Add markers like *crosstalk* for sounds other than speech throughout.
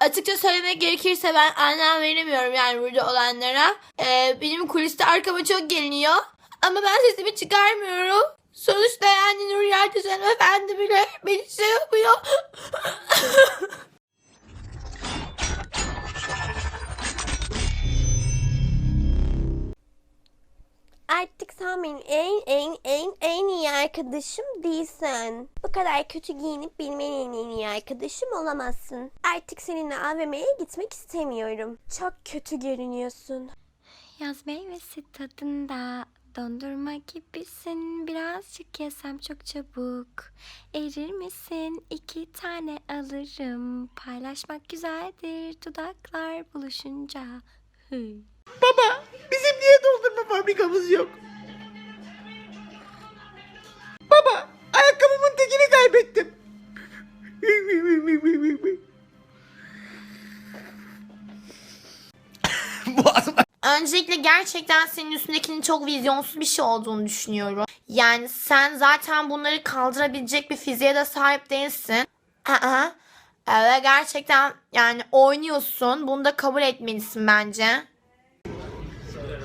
Açıkça söylemek gerekirse ben anlam veremiyorum yani burada olanlara. Ee, benim kuliste arkama çok geliniyor. Ama ben sesimi çıkarmıyorum. Sonuçta yani Nur Yeltes hanımefendi bile beni şey yapıyor. *laughs* sen benim en en en en iyi arkadaşım değilsin. Bu kadar kötü giyinip benim en iyi arkadaşım olamazsın. Artık seninle AVM'ye gitmek istemiyorum. Çok kötü görünüyorsun. Yaz meyvesi tadında dondurma gibisin birazcık yesem çok çabuk erir misin iki tane alırım paylaşmak güzeldir dudaklar buluşunca Hı. Baba bizim niye dondurma fabrikamız yok? Baba ayakkabımın tekini kaybettim. Öncelikle gerçekten senin üstündekinin çok vizyonsuz bir şey olduğunu düşünüyorum. Yani sen zaten bunları kaldırabilecek bir fiziğe de sahip değilsin. Aa, ve gerçekten yani oynuyorsun. Bunu da kabul etmelisin bence.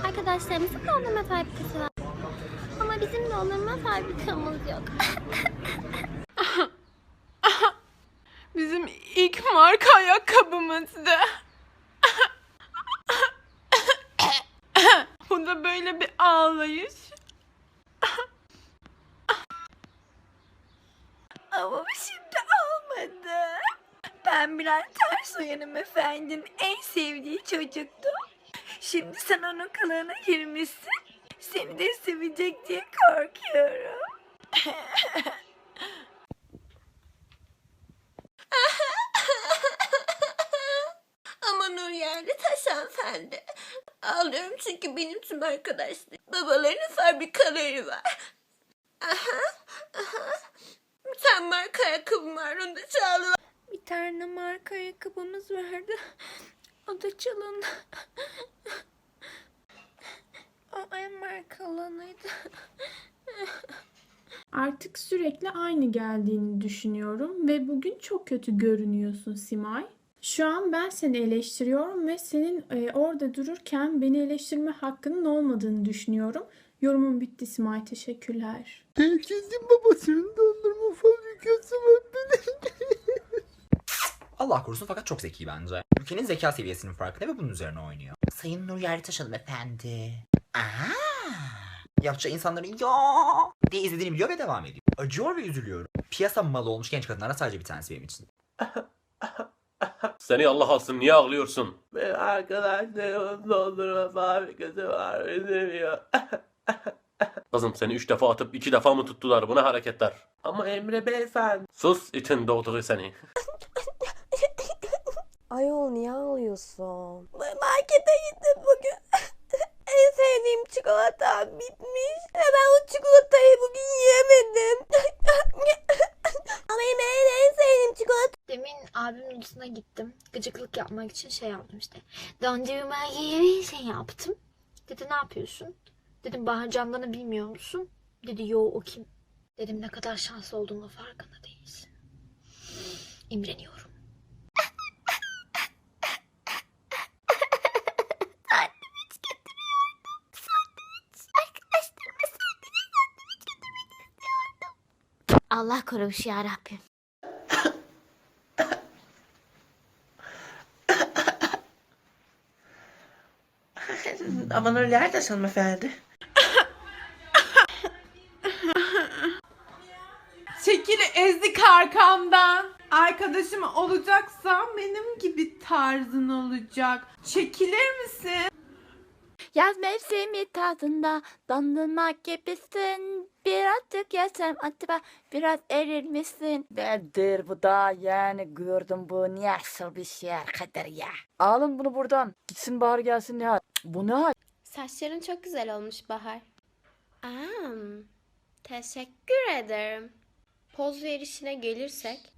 Arkadaşlarımızın fabrikası var. Ama bizim dondurma fabrikamız yok. *laughs* Bizim ilk marka ayakkabımızdı. *laughs* Bu da böyle bir ağlayış. *laughs* Ama şimdi olmadı. Ben Bülent Ersoy'un efendim en sevdiği çocuktum. Şimdi sen onun kılığına girmişsin. Seni de sevecek diye korkuyorum. *laughs* Ama Nur yerli taş hanımefendi. Ağlıyorum çünkü benim tüm arkadaşlarım babalarının fabrikaları var. Aha, aha. Bir tane marka ayakkabım var onu da çaldılar. Bir tane marka ayakkabımız vardı. O da çalındı. O en marka olanıydı. *laughs* Artık sürekli aynı geldiğini düşünüyorum ve bugün çok kötü görünüyorsun Simay. Şu an ben seni eleştiriyorum ve senin e, orada dururken beni eleştirme hakkının olmadığını düşünüyorum. Yorumum bitti Simay. Teşekkürler. Herkesin babasının dondurma fabrikası var. *laughs* Allah korusun fakat çok zeki bence. Ülkenin zeka seviyesinin farkında ve bunun üzerine oynuyor. Sayın Nur Yerlitaş hanımefendi. Aa, yapacağı insanların ya diye izlediğini biliyor ve devam ediyor. Acıyor ve üzülüyorum. Piyasa malı olmuş genç kadınlara sadece bir tanesi benim için. *laughs* Seni Allah alsın niye ağlıyorsun? Benim arkadaşlarımın dondurma fabrikası var. Üzülüyor. *laughs* Kızım seni üç defa atıp iki defa mı tuttular bu ne hareketler? Ama Emre beyefendi. Sus itin doğduğu seni. Ayol niye ağlıyorsun? Markete gittim bugün. En sevdiğim çikolata bitmiş. Ve ben o çikolatayı bugün yiyemedim. *laughs* Ama benim en, sevdiğim çikolata Demin abimin odasına gittim. Gıcıklık yapmak için şey yaptım işte. Dondurma gibi şey yaptım. Dedi ne yapıyorsun? Dedim Bahar bilmiyor musun? Dedi yo o kim? Dedim ne kadar şanslı olduğunu farkında değilsin. İmreniyorum. Allah korumuş ya Rabbim. *coughs* Aman öyle Ertaş hanımefendi. Çekil ezdik arkamdan. Arkadaşım olacaksa benim gibi tarzın olacak. Çekilir misin? Yaz mevsimi tadında dondurma gibisin. Birazcık yesem acaba biraz erir misin? Nedir bu da yani gördüm bu nasıl bir şey arkadaş ya. Alın bunu buradan. Gitsin Bahar gelsin ya. Bu ne hal? Saçların çok güzel olmuş Bahar. Aa, teşekkür ederim. Poz verişine gelirsek.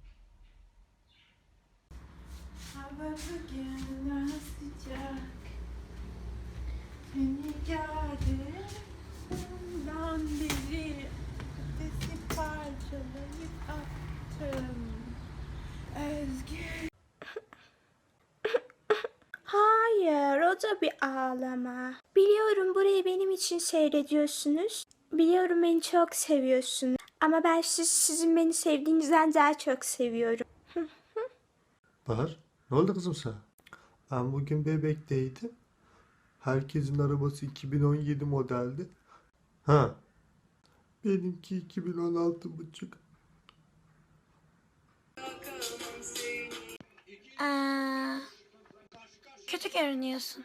Hava bugün sıcak. Seni. Ondan beri sesi parçalayıp attım. Özgür. da bir ağlama. Biliyorum burayı benim için seyrediyorsunuz. Biliyorum beni çok seviyorsunuz. Ama ben siz, sizin beni sevdiğinizden daha çok seviyorum. Bahar ne oldu kızım sana? Ben bugün bebekteydim. Herkesin arabası 2017 modeldi. Ha. Benimki 2016 buçuk. Aa, kötü görünüyorsun.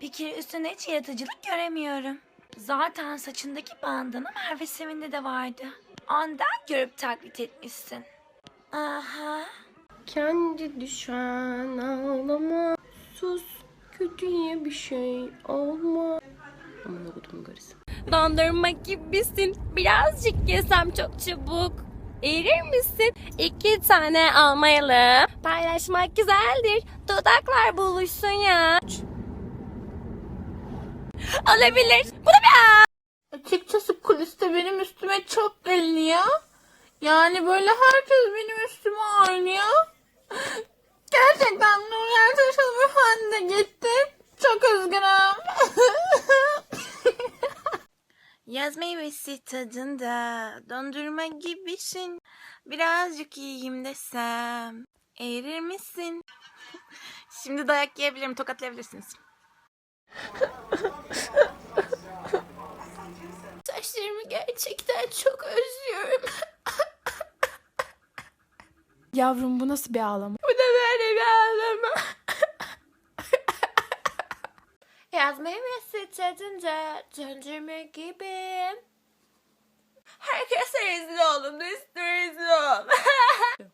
Bir kere üstünde hiç yaratıcılık göremiyorum. Zaten saçındaki bandana Merve Sevin'de de vardı. Ondan görüp taklit etmişsin. Aha. Kendi düşen ağlama Sus kötüye bir şey olma Aman okudum karısı Dondurma gibisin. Birazcık yesem çok çabuk. Erir misin? İki tane almayalım. Paylaşmak güzeldir. Dudaklar buluşsun ya. Olabilir. Bu da bir Açıkçası kuliste benim üstüme çok geliniyor. Yani böyle herkes benim üstüme oynuyor. Gerçekten Taşal Efendi de gitti. Çok üzgünüm. *laughs* Yaz meyvesi tadında dondurma gibisin. Birazcık yiyeyim desem. Eğrir misin? *laughs* Şimdi dayak yiyebilirim, tokatlayabilirsiniz. *laughs* Saçlarımı gerçekten çok özlüyorum. Yavrum bu nasıl bir ağlama? Bu da böyle bir ağlama. Yaz tadında dondurma gibi. Herkese rezil oldum, üstüme rezil oldum. *laughs*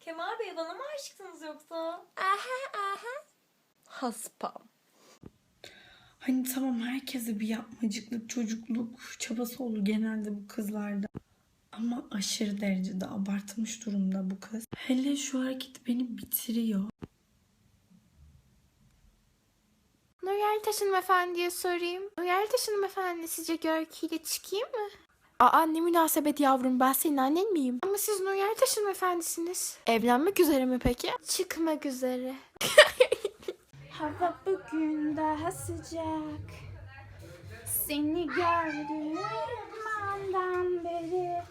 Kemal Bey bana mı aşıksınız yoksa? aha aha. Haspam. Hani tamam herkese bir yapmacıklık, çocukluk çabası olur genelde bu kızlarda. Ama aşırı derecede abartmış durumda bu kız. Hele şu hareket beni bitiriyor. Nuryer Taşınım Efendi'ye sorayım. Nuryer Taşınım Efendi sizce Görki ile çıkayım mı? Aa ne münasebet yavrum ben senin annen miyim? Ama siz Nuryer Taşınım Efendisiniz. Evlenmek üzere mi peki? Çıkmak üzere. *laughs* Hava bugün daha sıcak. Seni gördüğüm andan beri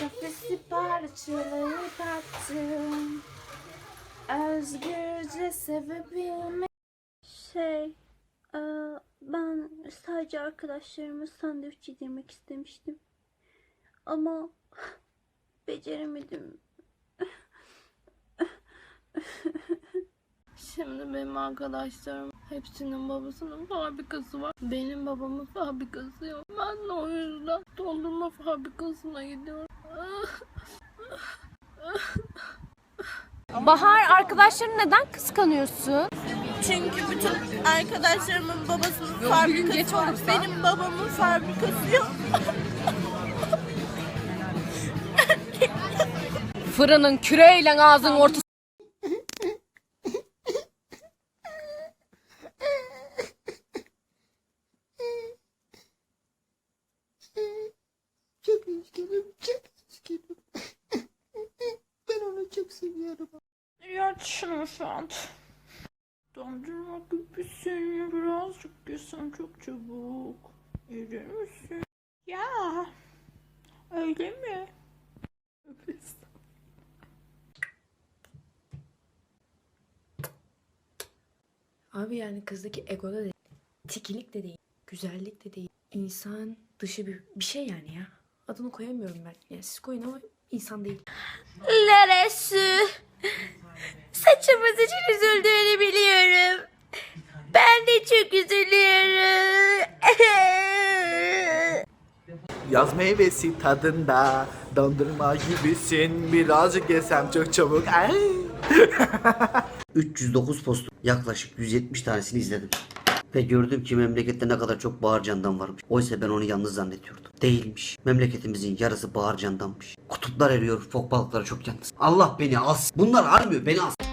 kafesi parçalayıp attım. Özgürce sevebilmek. Şey, ben sadece arkadaşlarıma sandviç yedirmek istemiştim. Ama *laughs* beceremedim. *laughs* Şimdi benim arkadaşlarım hepsinin babasının fabrikası var. Benim babamın fabrikası yok. Ben de o yüzden dondurma fabrikasına gidiyorum. *laughs* Bahar arkadaşlarını neden kıskanıyorsun? Çünkü bütün arkadaşlarımın babasının fabrikası var. Benim babamın fabrikası yok. Fırının küreyle ağzının ortası Çok üzgünüm, çok üzgünüm. ben onu çok seviyorum. Ya şunu efendi. Dondurma gibisin birazcık yesen çok çabuk. Erir misin? Ya öyle mi? Abi yani kızdaki ego da değil. Tikilik de değil. Güzellik de değil. İnsan dışı bir, bir şey yani ya. Adını koyamıyorum ben. Yani siz koyun ama insan değil. Neresi? Saçımız için üzüldüğünü biliyorum. Ben de çok üzülüyorum. *laughs* Yaz meyvesi tadında dondurma gibisin birazcık yesem çok çabuk. Ay. *laughs* 309 post yaklaşık 170 tanesini izledim. Ve gördüm ki memlekette ne kadar çok Bağırcan'dan varmış. Oysa ben onu yalnız zannediyordum. Değilmiş. Memleketimizin yarısı Bağırcan'danmış. Kutuplar eriyor, fok balıkları çok yalnız. Allah beni alsın. Bunlar armıyor, beni alsın.